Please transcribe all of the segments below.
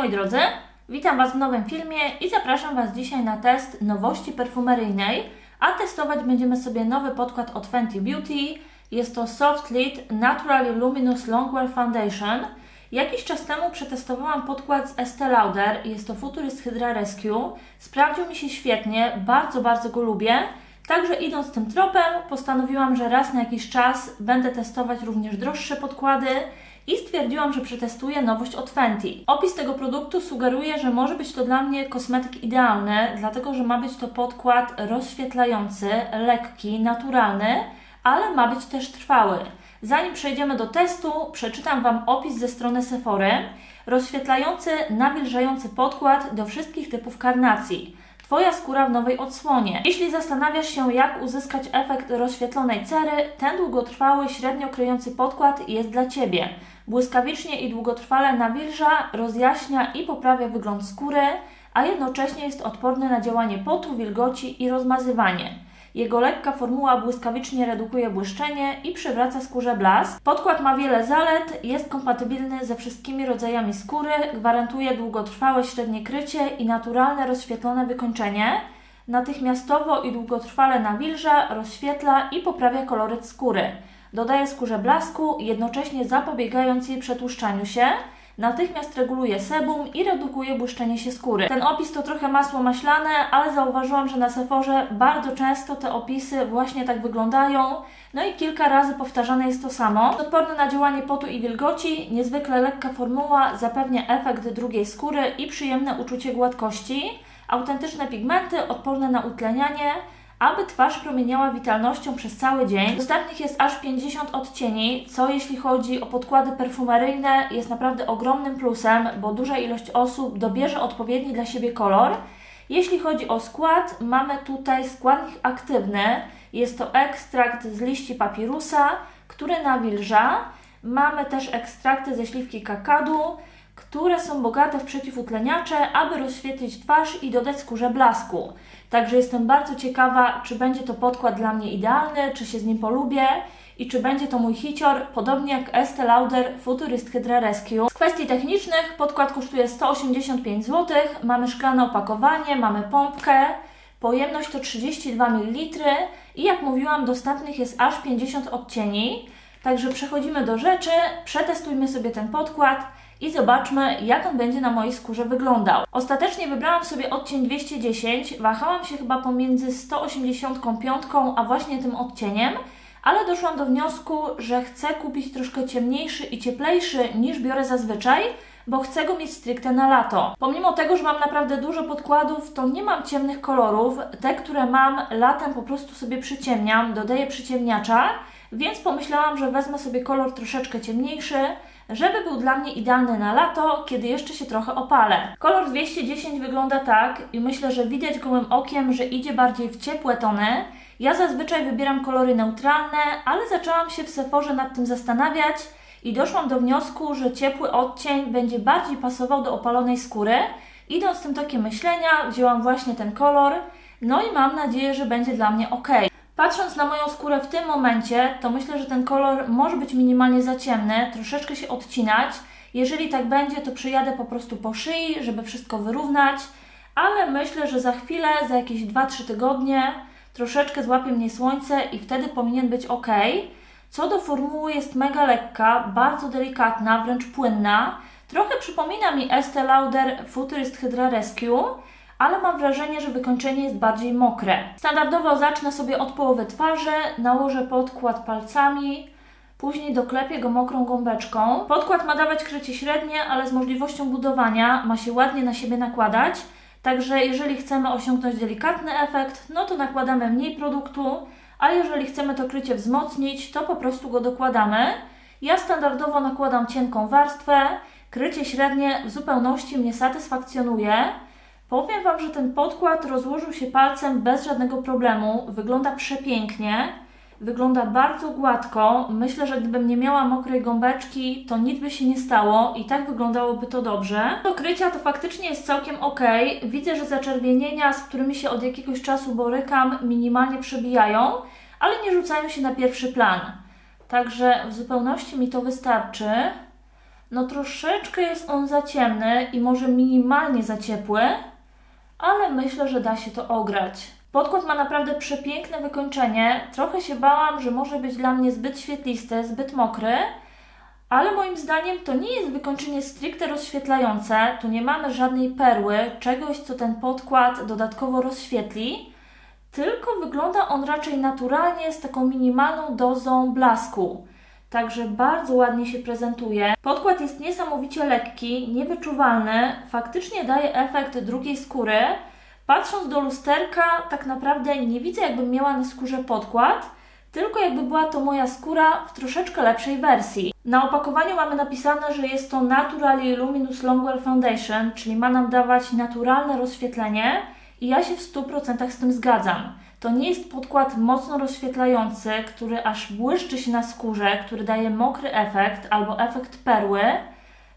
moi drodzy, witam Was w nowym filmie i zapraszam Was dzisiaj na test nowości perfumeryjnej, a testować będziemy sobie nowy podkład od Fenty Beauty. Jest to Soft Lid Naturally Luminous Longwear Foundation. Jakiś czas temu przetestowałam podkład z Estee Lauder, jest to Futurist Hydra Rescue. Sprawdził mi się świetnie, bardzo, bardzo go lubię. Także idąc tym tropem, postanowiłam, że raz na jakiś czas będę testować również droższe podkłady i stwierdziłam, że przetestuję nowość od Fenty. Opis tego produktu sugeruje, że może być to dla mnie kosmetyk idealny, dlatego że ma być to podkład rozświetlający, lekki, naturalny, ale ma być też trwały. Zanim przejdziemy do testu, przeczytam Wam opis ze strony Sephory. Rozświetlający, nawilżający podkład do wszystkich typów karnacji. Twoja skóra w nowej odsłonie. Jeśli zastanawiasz się, jak uzyskać efekt rozświetlonej cery, ten długotrwały, średnio kryjący podkład jest dla Ciebie. Błyskawicznie i długotrwale nawilża, rozjaśnia i poprawia wygląd skóry, a jednocześnie jest odporny na działanie potu, wilgoci i rozmazywanie. Jego lekka formuła błyskawicznie redukuje błyszczenie i przywraca skórze blask. Podkład ma wiele zalet, jest kompatybilny ze wszystkimi rodzajami skóry, gwarantuje długotrwałe średnie krycie i naturalne rozświetlone wykończenie. Natychmiastowo i długotrwale nawilża, rozświetla i poprawia koloryt skóry. Dodaje skórze blasku, jednocześnie zapobiegając jej przetłuszczaniu się. Natychmiast reguluje sebum i redukuje błyszczenie się skóry. Ten opis to trochę masło maślane, ale zauważyłam, że na Sephorze bardzo często te opisy właśnie tak wyglądają. No i kilka razy powtarzane jest to samo. Odporny na działanie potu i wilgoci, niezwykle lekka formuła zapewnia efekt drugiej skóry i przyjemne uczucie gładkości. Autentyczne pigmenty, odporne na utlenianie, aby twarz promieniała witalnością przez cały dzień. Dostępnych jest aż 50 odcieni, co jeśli chodzi o podkłady perfumeryjne jest naprawdę ogromnym plusem, bo duża ilość osób dobierze odpowiedni dla siebie kolor. Jeśli chodzi o skład, mamy tutaj składnik aktywny. Jest to ekstrakt z liści papirusa, który nawilża. Mamy też ekstrakty ze śliwki kakadu, które są bogate w przeciwutleniacze, aby rozświetlić twarz i dodać skórze blasku. Także jestem bardzo ciekawa, czy będzie to podkład dla mnie idealny, czy się z nim polubię i czy będzie to mój hicior, podobnie jak Estee Lauder Futurist Hydra Rescue. Z kwestii technicznych podkład kosztuje 185 zł, mamy szklane opakowanie, mamy pompkę, pojemność to 32 ml i jak mówiłam dostępnych jest aż 50 odcieni. Także przechodzimy do rzeczy, przetestujmy sobie ten podkład i zobaczmy, jak on będzie na mojej skórze wyglądał. Ostatecznie wybrałam sobie odcień 210, wahałam się chyba pomiędzy 185 a właśnie tym odcieniem, ale doszłam do wniosku, że chcę kupić troszkę ciemniejszy i cieplejszy niż biorę zazwyczaj, bo chcę go mieć stricte na lato. Pomimo tego, że mam naprawdę dużo podkładów, to nie mam ciemnych kolorów. Te, które mam latem po prostu sobie przyciemniam, dodaję przyciemniacza, więc pomyślałam, że wezmę sobie kolor troszeczkę ciemniejszy, żeby był dla mnie idealny na lato, kiedy jeszcze się trochę opalę. Kolor 210 wygląda tak i myślę, że widać gołym okiem, że idzie bardziej w ciepłe tony. Ja zazwyczaj wybieram kolory neutralne, ale zaczęłam się w Sephorze nad tym zastanawiać i doszłam do wniosku, że ciepły odcień będzie bardziej pasował do opalonej skóry. Idąc tym tokiem myślenia, wzięłam właśnie ten kolor, no i mam nadzieję, że będzie dla mnie ok. Patrząc na moją skórę w tym momencie, to myślę, że ten kolor może być minimalnie za ciemny, troszeczkę się odcinać. Jeżeli tak będzie, to przyjadę po prostu po szyi, żeby wszystko wyrównać, ale myślę, że za chwilę, za jakieś 2-3 tygodnie, troszeczkę złapie mnie słońce i wtedy powinien być ok. Co do formuły, jest mega lekka, bardzo delikatna, wręcz płynna. Trochę przypomina mi Estee Lauder Futurist Hydra Rescue, ale mam wrażenie, że wykończenie jest bardziej mokre. Standardowo zacznę sobie od połowy twarzy, nałożę podkład palcami, później doklepię go mokrą gąbeczką. Podkład ma dawać krycie średnie, ale z możliwością budowania ma się ładnie na siebie nakładać. Także jeżeli chcemy osiągnąć delikatny efekt, no to nakładamy mniej produktu, a jeżeli chcemy to krycie wzmocnić, to po prostu go dokładamy. Ja standardowo nakładam cienką warstwę, krycie średnie w zupełności mnie satysfakcjonuje. Powiem Wam, że ten podkład rozłożył się palcem bez żadnego problemu. Wygląda przepięknie. Wygląda bardzo gładko. Myślę, że gdybym nie miała mokrej gąbeczki, to nic by się nie stało i tak wyglądałoby to dobrze. Do krycia to faktycznie jest całkiem ok. Widzę, że zaczerwienienia, z którymi się od jakiegoś czasu borykam, minimalnie przebijają, ale nie rzucają się na pierwszy plan. Także w zupełności mi to wystarczy. No troszeczkę jest on za ciemny i może minimalnie za ciepły, ale myślę, że da się to ograć. Podkład ma naprawdę przepiękne wykończenie. Trochę się bałam, że może być dla mnie zbyt świetlisty, zbyt mokry, ale moim zdaniem to nie jest wykończenie stricte rozświetlające. Tu nie mamy żadnej perły, czegoś, co ten podkład dodatkowo rozświetli, tylko wygląda on raczej naturalnie z taką minimalną dozą blasku. Także bardzo ładnie się prezentuje. Podkład jest niesamowicie lekki, niewyczuwalny, faktycznie daje efekt drugiej skóry. Patrząc do lusterka, tak naprawdę nie widzę, jakbym miała na skórze podkład, tylko jakby była to moja skóra w troszeczkę lepszej wersji. Na opakowaniu mamy napisane, że jest to Naturally Luminous Longwear Foundation, czyli ma nam dawać naturalne rozświetlenie i ja się w 100% z tym zgadzam. To nie jest podkład mocno rozświetlający, który aż błyszczy się na skórze, który daje mokry efekt albo efekt perły,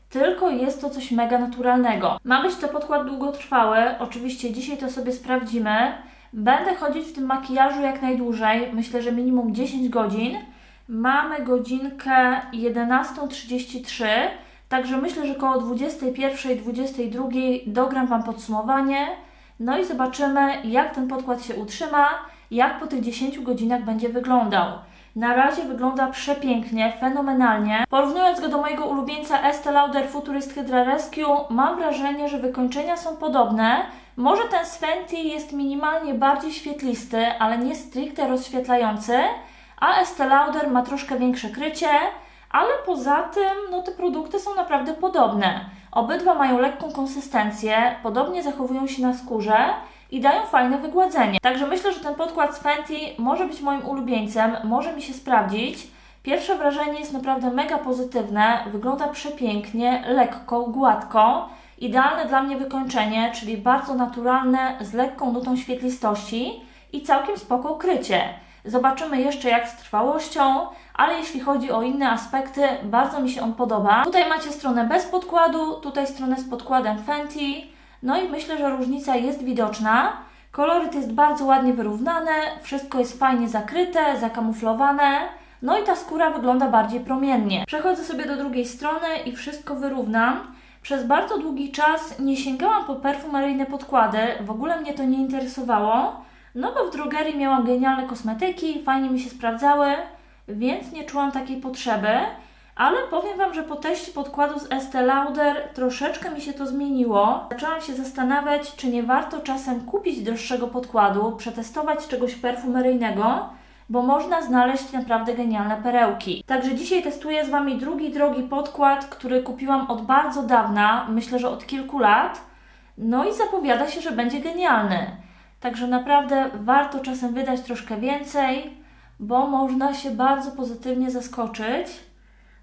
tylko jest to coś mega naturalnego. Ma być to podkład długotrwały, oczywiście dzisiaj to sobie sprawdzimy. Będę chodzić w tym makijażu jak najdłużej, myślę, że minimum 10 godzin. Mamy godzinkę 11.33, także myślę, że koło 21.22 dogram Wam podsumowanie. No i zobaczymy, jak ten podkład się utrzyma, jak po tych 10 godzinach będzie wyglądał. Na razie wygląda przepięknie, fenomenalnie. Porównując go do mojego ulubieńca Estee Lauder Futurist Hydra Rescue, mam wrażenie, że wykończenia są podobne. Może ten z Fenty jest minimalnie bardziej świetlisty, ale nie stricte rozświetlający, a Estee Lauder ma troszkę większe krycie, ale poza tym no, te produkty są naprawdę podobne. Obydwa mają lekką konsystencję, podobnie zachowują się na skórze i dają fajne wygładzenie. Także myślę, że ten podkład z Fenty może być moim ulubieńcem, może mi się sprawdzić. Pierwsze wrażenie jest naprawdę mega pozytywne, wygląda przepięknie, lekko, gładko. Idealne dla mnie wykończenie, czyli bardzo naturalne, z lekką nutą świetlistości i całkiem spoko ukrycie. Zobaczymy jeszcze jak z trwałością, ale jeśli chodzi o inne aspekty, bardzo mi się on podoba. Tutaj macie stronę bez podkładu, tutaj stronę z podkładem Fenty. No i myślę, że różnica jest widoczna. Koloryt jest bardzo ładnie wyrównany, wszystko jest fajnie zakryte, zakamuflowane. No i ta skóra wygląda bardziej promiennie. Przechodzę sobie do drugiej strony i wszystko wyrównam. Przez bardzo długi czas nie sięgałam po perfumeryjne podkłady, w ogóle mnie to nie interesowało. No bo w drogerii miałam genialne kosmetyki, fajnie mi się sprawdzały, więc nie czułam takiej potrzeby. Ale powiem Wam, że po teście podkładu z Estee Lauder troszeczkę mi się to zmieniło. Zaczęłam się zastanawiać, czy nie warto czasem kupić droższego podkładu, przetestować czegoś perfumeryjnego, bo można znaleźć naprawdę genialne perełki. Także dzisiaj testuję z Wami drugi drogi podkład, który kupiłam od bardzo dawna, myślę, że od kilku lat. No i zapowiada się, że będzie genialny. Także naprawdę warto czasem wydać troszkę więcej, bo można się bardzo pozytywnie zaskoczyć.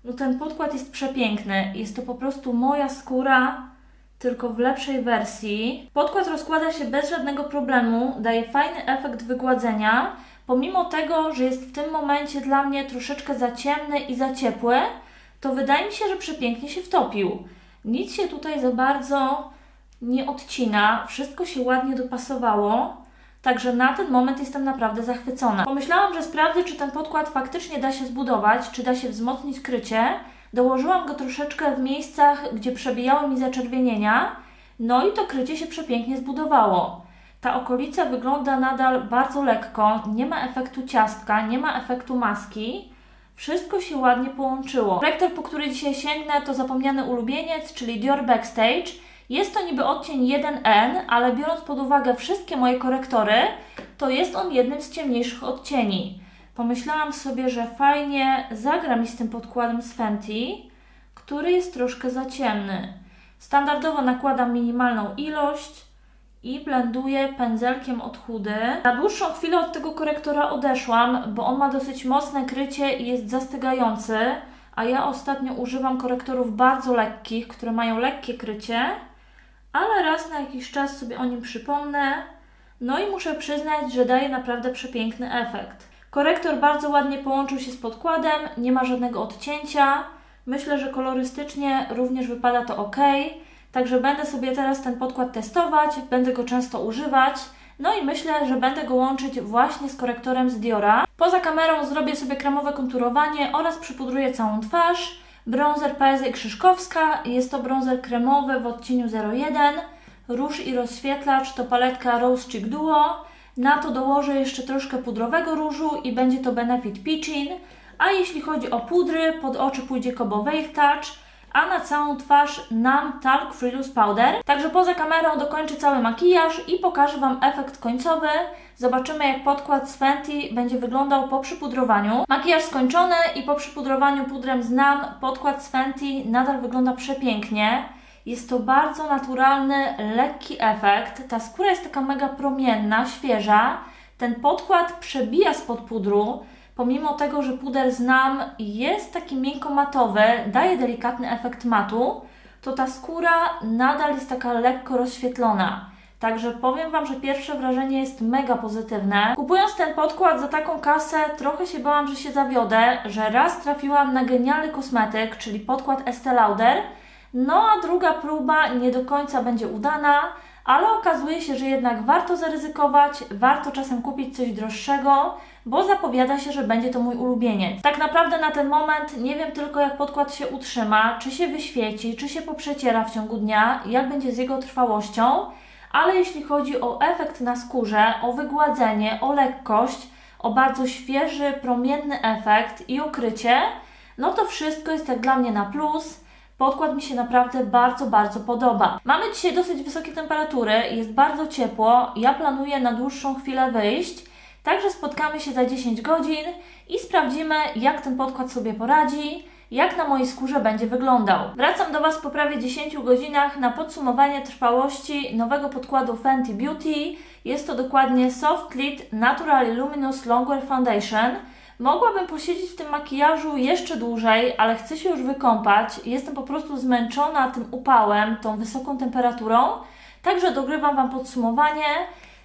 No ten podkład jest przepiękny. Jest to po prostu moja skóra, tylko w lepszej wersji. Podkład rozkłada się bez żadnego problemu, daje fajny efekt wygładzenia, pomimo tego, że jest w tym momencie dla mnie troszeczkę za ciemny i za ciepły, to wydaje mi się, że przepięknie się wtopił. Nic się tutaj za bardzo nie odcina, wszystko się ładnie dopasowało. Także na ten moment jestem naprawdę zachwycona. Pomyślałam, że sprawdzę, czy ten podkład faktycznie da się zbudować, czy da się wzmocnić krycie. Dołożyłam go troszeczkę w miejscach, gdzie przebijały mi zaczerwienienia, no i to krycie się przepięknie zbudowało. Ta okolica wygląda nadal bardzo lekko, nie ma efektu ciastka, nie ma efektu maski. Wszystko się ładnie połączyło. Korektor, po który dzisiaj sięgnę, to zapomniany ulubieniec, czyli Dior Backstage. Jest to niby odcień 1N, ale biorąc pod uwagę wszystkie moje korektory, to jest on jednym z ciemniejszych odcieni. Pomyślałam sobie, że fajnie zagra mi z tym podkładem z Fenty, który jest troszkę za ciemny. Standardowo nakładam minimalną ilość i blenduję pędzelkiem od chudy. Na dłuższą chwilę od tego korektora odeszłam, bo on ma dosyć mocne krycie i jest zastygający, a ja ostatnio używam korektorów bardzo lekkich, które mają lekkie krycie ale raz na jakiś czas sobie o nim przypomnę. No i muszę przyznać, że daje naprawdę przepiękny efekt. Korektor bardzo ładnie połączył się z podkładem, nie ma żadnego odcięcia. Myślę, że kolorystycznie również wypada to ok. Także będę sobie teraz ten podkład testować, będę go często używać. No i myślę, że będę go łączyć właśnie z korektorem z Diora. Poza kamerą zrobię sobie kremowe konturowanie oraz przypudruję całą twarz. Bronzer PSY Krzyżkowska, jest to bronzer kremowy w odcieniu 01, róż i rozświetlacz to paletka Rose Cheek Duo, na to dołożę jeszcze troszkę pudrowego różu i będzie to Benefit Peachin, a jeśli chodzi o pudry, pod oczy pójdzie Kobo Veil Touch, a na całą twarz nam Talc Free Loose Powder. Także poza kamerą dokończę cały makijaż i pokażę Wam efekt końcowy. Zobaczymy jak podkład z Fenty będzie wyglądał po przypudrowaniu. Makijaż skończony i po przypudrowaniu pudrem z NAM podkład z Fenty nadal wygląda przepięknie. Jest to bardzo naturalny, lekki efekt. Ta skóra jest taka mega promienna, świeża. Ten podkład przebija spod pudru. Pomimo tego, że puder znam jest taki miękko matowy, daje delikatny efekt matu, to ta skóra nadal jest taka lekko rozświetlona. Także powiem Wam, że pierwsze wrażenie jest mega pozytywne. Kupując ten podkład za taką kasę, trochę się bałam, że się zawiodę, że raz trafiłam na genialny kosmetyk, czyli podkład Estée Lauder, no a druga próba nie do końca będzie udana, ale okazuje się, że jednak warto zaryzykować, warto czasem kupić coś droższego, bo zapowiada się, że będzie to mój ulubieniec. Tak naprawdę na ten moment nie wiem tylko jak podkład się utrzyma, czy się wyświeci, czy się poprzeciera w ciągu dnia, jak będzie z jego trwałością, ale jeśli chodzi o efekt na skórze, o wygładzenie, o lekkość, o bardzo świeży, promienny efekt i ukrycie, no to wszystko jest jak dla mnie na plus. Podkład mi się naprawdę bardzo, bardzo podoba. Mamy dzisiaj dosyć wysokie temperatury, jest bardzo ciepło. Ja planuję na dłuższą chwilę wyjść, także spotkamy się za 10 godzin i sprawdzimy, jak ten podkład sobie poradzi, jak na mojej skórze będzie wyglądał. Wracam do Was po prawie 10 godzinach na podsumowanie trwałości nowego podkładu Fenty Beauty. Jest to dokładnie Soft Lit Natural Luminous Longwear Foundation. Mogłabym posiedzieć w tym makijażu jeszcze dłużej, ale chcę się już wykąpać. Jestem po prostu zmęczona tym upałem, tą wysoką temperaturą. Także dogrywam Wam podsumowanie.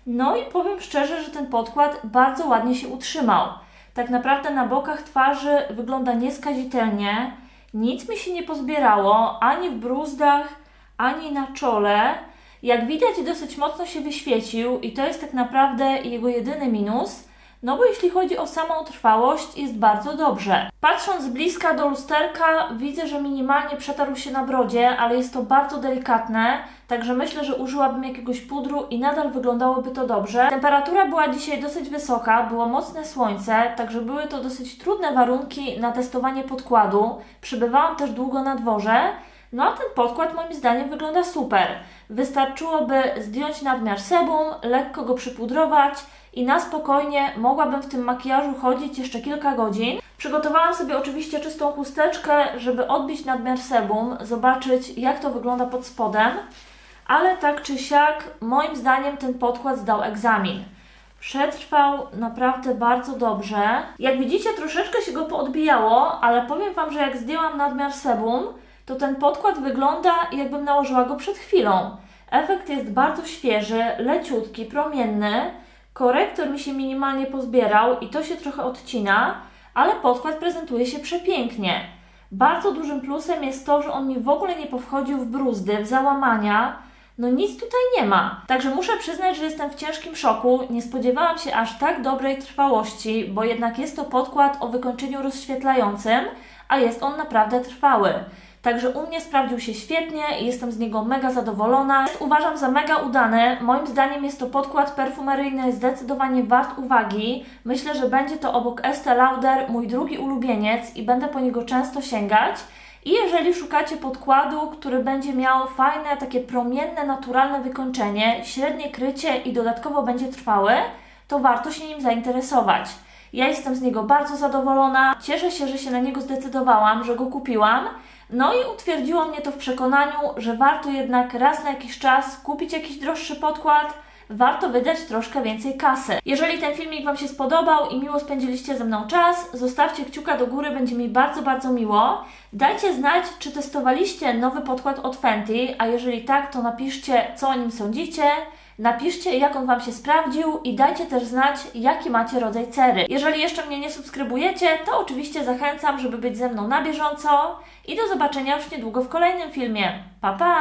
No i powiem szczerze, że ten podkład bardzo ładnie się utrzymał. Tak naprawdę na bokach twarzy wygląda nieskazitelnie. Nic mi się nie pozbierało, ani w bruzdach, ani na czole. Jak widać, dosyć mocno się wyświecił i to jest tak naprawdę jego jedyny minus. No bo jeśli chodzi o samą trwałość, jest bardzo dobrze. Patrząc z bliska do lusterka, widzę, że minimalnie przetarł się na brodzie, ale jest to bardzo delikatne, także myślę, że użyłabym jakiegoś pudru i nadal wyglądałoby to dobrze. Temperatura była dzisiaj dosyć wysoka, było mocne słońce, także były to dosyć trudne warunki na testowanie podkładu. Przybywałam też długo na dworze. No a ten podkład moim zdaniem wygląda super. Wystarczyłoby zdjąć nadmiar sebum, lekko go przypudrować i na spokojnie mogłabym w tym makijażu chodzić jeszcze kilka godzin. Przygotowałam sobie oczywiście czystą chusteczkę, żeby odbić nadmiar sebum, zobaczyć jak to wygląda pod spodem, ale tak czy siak moim zdaniem ten podkład zdał egzamin. Przetrwał naprawdę bardzo dobrze. Jak widzicie, troszeczkę się go poodbijało, ale powiem Wam, że jak zdjęłam nadmiar sebum, to ten podkład wygląda jakbym nałożyła go przed chwilą. Efekt jest bardzo świeży, leciutki, promienny. Korektor mi się minimalnie pozbierał i to się trochę odcina, ale podkład prezentuje się przepięknie. Bardzo dużym plusem jest to, że on mi w ogóle nie powchodził w bruzdy, w załamania. No nic tutaj nie ma. Także muszę przyznać, że jestem w ciężkim szoku. Nie spodziewałam się aż tak dobrej trwałości, bo jednak jest to podkład o wykończeniu rozświetlającym, a jest on naprawdę trwały. Także u mnie sprawdził się świetnie i jestem z niego mega zadowolona. Uważam za mega udany. Moim zdaniem jest to podkład perfumeryjny zdecydowanie wart uwagi. Myślę, że będzie to obok Estée Lauder mój drugi ulubieniec i będę po niego często sięgać. I jeżeli szukacie podkładu, który będzie miał fajne, takie promienne, naturalne wykończenie, średnie krycie i dodatkowo będzie trwały, to warto się nim zainteresować. Ja jestem z niego bardzo zadowolona. Cieszę się, że się na niego zdecydowałam, że go kupiłam. No i utwierdziło mnie to w przekonaniu, że warto jednak raz na jakiś czas kupić jakiś droższy podkład, warto wydać troszkę więcej kasy. Jeżeli ten filmik Wam się spodobał i miło spędziliście ze mną czas, zostawcie kciuka do góry, będzie mi bardzo, bardzo miło. Dajcie znać, czy testowaliście nowy podkład od Fenty, a jeżeli tak, to napiszcie, co o nim sądzicie. Napiszcie, jak on Wam się sprawdził i dajcie też znać, jaki macie rodzaj cery. Jeżeli jeszcze mnie nie subskrybujecie, to oczywiście zachęcam, żeby być ze mną na bieżąco i do zobaczenia już niedługo w kolejnym filmie. Pa, pa!